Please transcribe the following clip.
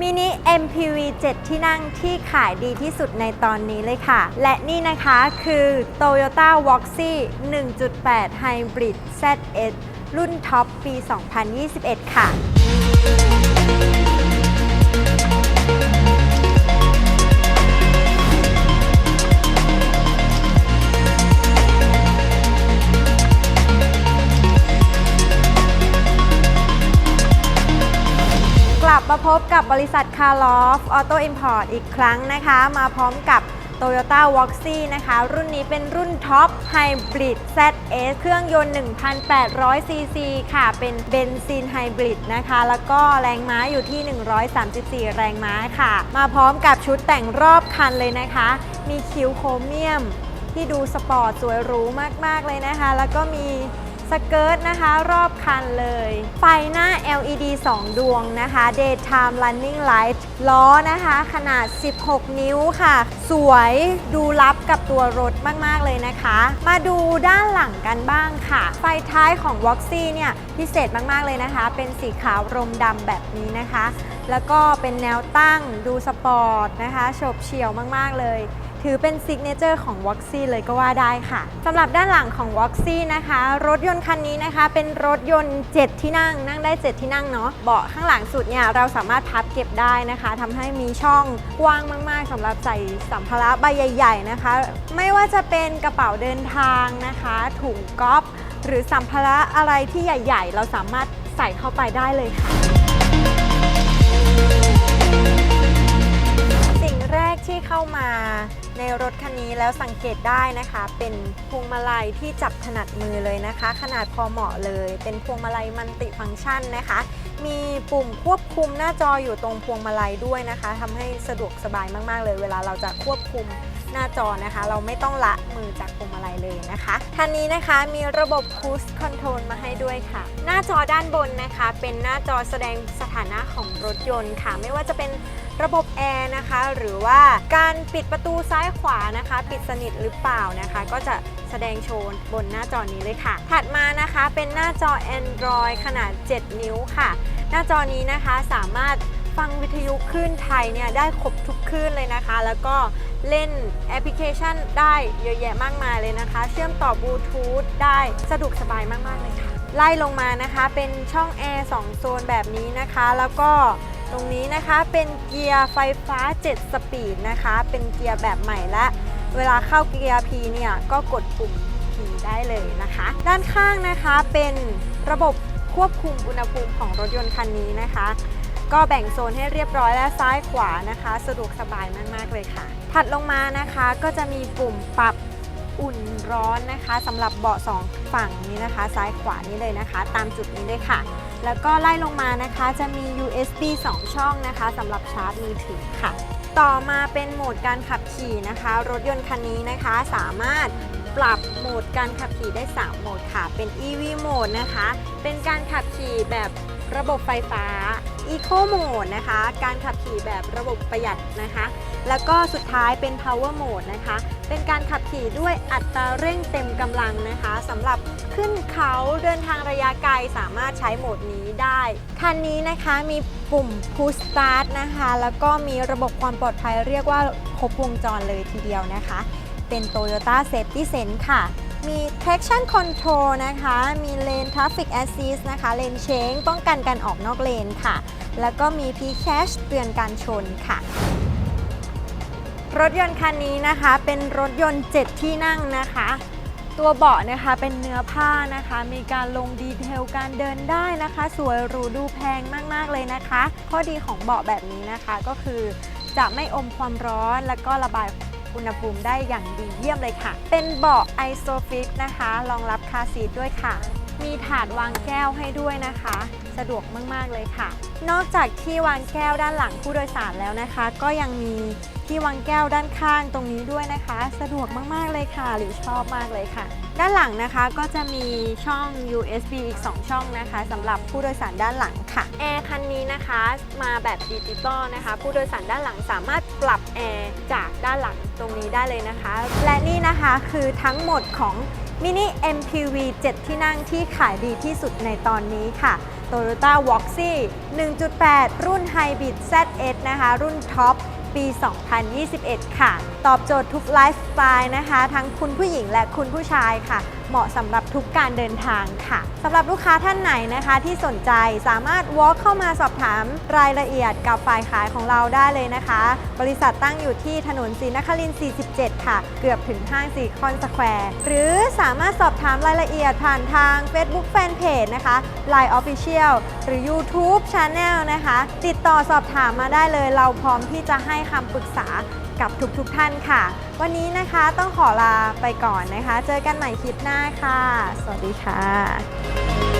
มินิ MPV 7 ที่นั่งที่ขายดีที่สุดในตอนนี้เลยค่ะ และนี่นะคะคือ Toyota Voxy 1.8 Hybrid ZS รุ่นท็อปปี 2021 ค่ะ บมาพบกับบริษัท c a r l o f Auto Import อีกครั้งนะคะ มาพร้อมกับ Toyota Voxy นะคะ รุ่นนี้เป็นรุ่นท็อป Hybrid ZS เครื่องยนต์ 1,800 ซีซีค่ะ เป็นเบนซินไฮบริดนะคะ แล้วก็แรงม้าอยู่ที่ 134 แรงม้าค่ะ มาพร้อมกับชุดแต่งรอบคันเลยนะคะ มีคิ้วโครเมียมที่ดูสปอร์ตสวยหรูมาก ๆ เลยนะคะ แล้วก็มี สเกิร์ตนะคะรอบคันเลย ไฟหน้า LED 2 ดวงนะคะ Daytime Running Light ล้อนะคะขนาด 16 นิ้วค่ะ สวยดูลับกับตัวรถมาก ๆ เลยนะคะ มาดูด้านหลังกันบ้างค่ะ ไฟท้ายของ Voxy เนี่ยพิเศษมาก ๆ เลยนะคะ เป็นสีขาวรมดำแบบนี้นะคะ แล้วก็เป็นแนวตั้งดูสปอร์ตนะคะโฉบเฉี่ยวมาก ๆ เลย ถือเป็นซิกเนเจอร์ของ v o x y เลยก็ว่าได้ค่ะสำหรับด้านหลังของ v o x y นะคะ รถยนต์คันนี้นะคะ เป็นรถยนต์ 7 ที่นั่ง นั่งได้ 7 ที่นั่งเนาะเบาะข้างหลังสุดเนี่ยเราสามารถพับเก็บได้นะคะทำให้มีช่องกว้างมาก ๆสำหรับใส่สัมภาระใบใหญ่ ๆ นะคะ ไม่ว่าจะเป็นกระเป๋าเดินทางนะคะ ถุงก๊อฟหรือสัมภาระอะไรที่ใหญ่ ๆ เราสามารถใส่เข้าไปได้เลยค่ะ สิ่งแรกที่เข้ามาในรถคันนี้แล้วสังเกตได้นะคะ เป็นพวงมาลัยที่จับถนัดมือเลยนะคะ ขนาดพอเหมาะเลย เป็นพวงมาลัยมันติฟังก์ชันนะคะ มีปุ่มควบคุมหน้าจออยู่ตรงพวงมาลัยด้วยนะคะทำให้สะดวกสบายมากๆเลย เวลาเราจะควบคุม หน้าจอนะคะ เราไม่ต้องละมือจากพวงมาลัยเลยนะคะคันนี้นะคะมีระบบ Cruise Control มาให้ด้วยค่ะ หน้าจอด้านบนนะคะ เป็นหน้าจอแสดงสถานะของรถยนต์ค่ะ ไม่ว่าจะเป็นระบบแอร์นะคะ หรือว่าการปิดประตูซ้ายขวานะคะ ปิดสนิทหรือเปล่านะคะ ก็จะแสดงโชว์บนหน้าจอนี้เลยค่ะ ถัดมานะคะเป็นหน้าจอ Android ขนาด 7 นิ้วค่ะ หน้าจอนี้นะคะสามารถฟังวิทยุคลื่นไทยเนี่ยได้ครบทุกคลื่นเลยนะคะ แล้วก็ เล่นแอปพลิเคชันได้เยอะแยะมากมายเลยนะคะ เชื่อมต่อบลูทูธได้สะดวกสบายมาก ๆ เลยค่ะ ไล่ลงมานะคะเป็นช่องแอร์2โซนแบบนี้นะคะ แล้วก็ตรงนี้นะคะเป็นเกียร์ไฟฟ้า 7 สปีดนะคะ เป็นเกียร์แบบใหม่และ เวลาเข้าเกียร์ P เนี่ยก็กดปุ่ม P ได้เลยนะคะ ด้านข้างนะคะเป็นระบบควบคุมอุณหภูมิของรถยนต์คันนี้นะคะ ก็แบ่งโซนให้เรียบร้อยและซ้ายขวานะคะ สะดวกสบายมากๆเลยค่ะ ถัดลงมานะคะก็จะมีปุ่มปรับอุ่นร้อนนะคะสำหรับเบาะสองฝั่งนี้นะคะ ซ้ายขวานี้เลยนะคะ ตามจุดนี้เลยค่ะ แล้วก็ไล่ลงมานะคะจะมี USB 2 ช่องนะคะสำหรับชาร์จมือถือค่ะ ต่อมาเป็นโหมดการขับขี่นะคะ รถยนต์คันนี้นะคะสามารถปรับโหมดการขับขี่ได้ 3 โหมดค่ะ เป็น EV โหมดนะคะ เป็นการขับขี่แบบระบบไฟฟ้า Eco Mode นะคะ การขับขี่แบบระบบประหยัดนะคะ แล้วก็สุดท้ายเป็น Power Mode นะคะ เป็นการขับขี่ด้วยอัตราเร่งเต็มกำลังนะคะสำหรับขึ้นเขาเดินทางระยะไกลสามารถใช้โหมดนี้ได้ คันนี้นะคะมีปุ่ม Push Start นะคะ แล้วก็มีระบบความปลอดภัยเรียกว่าครบวงจรเลยทีเดียวนะคะ เป็น Toyota Safety Sense ค่ะ มี traction control นะคะ มี lane traffic assist นะคะ lane change ป้องกันการออกนอกเลนค่ะ แล้วก็มี p cache เตือนการชนค่ะ รถยนต์คันนี้นะคะเป็นรถยนต์ 7 ที่นั่งนะคะ ตัวเบาะนะคะเป็นเนื้อผ้านะคะ มีการลงดีเทลการเดินได้นะคะ สวยหรูดูแพงมากๆเลยนะคะ ข้อดีของเบาะแบบนี้นะคะก็คือจะไม่อมความร้อนและก็ระบาย อุณหภูมิได้อย่างดีเยี่ยมเลยค่ะ เป็นเบาะไอโซฟิกนะคะรองรับคาซีทด้วยค่ะ มีถาดวางแก้วให้ด้วยนะคะ สะดวกมากๆเลยค่ะ นอกจากที่วางแก้วด้านหลังผู้โดยสารแล้วนะคะ ก็ยังมีที่วางแก้วด้านข้างตรงนี้ด้วยนะคะ สะดวกมากๆเลยค่ะ หรือชอบมากเลยค่ะ ด้านหลังนะคะก็จะมีช่อง USB อีก 2 ช่องนะคะสำหรับผู้โดยสารด้านหลังค่ะแอร์คันนี้นะคะมาแบบดิจิตอลนะคะ ผู้โดยสารด้านหลังสามารถปรับแอร์จากด้านหลังตรงนี้ได้เลยนะคะ และนี่นะคะคือทั้งหมดของ มินิ MPV 7 ที่นั่งที่ขายดีที่สุดในตอนนี้ค่ะ Toyota Voxy 1.8 รุ่น Hybrid ZS นะคะ รุ่นท็อปปี 2021 ค่ะ ตอบโจทย์ทุกไลฟ์สไตล์นะคะ ทั้งคุณผู้หญิงและคุณผู้ชายค่ะ เหมาะสำหรับทุกการเดินทางค่ะสำหรับลูกค้าท่านไหนนะคะที่สนใจสามารถ walk เข้ามาสอบถามรายละเอียดกับฝ่ายขายของเราได้เลยนะคะ บริษัทตั้งอยู่ที่ถนนศรีนครินทร์47 ค่ะ เกือบถึงห้างซีคอนสแควร์หรือสามารถสอบถามรายละเอียดผ่านทาง Facebook Fanpage นะคะ Line Official หรือ YouTube Channel นะคะ ติดต่อสอบถามมาได้เลย เราพร้อมที่จะให้คำปรึกษา กับทุกๆทท่านค่ะ วันนี้นะคะต้องขอลาไปก่อนนะคะ เจอกันใหม่คลิปหน้าค่ะ สวัสดีค่ะ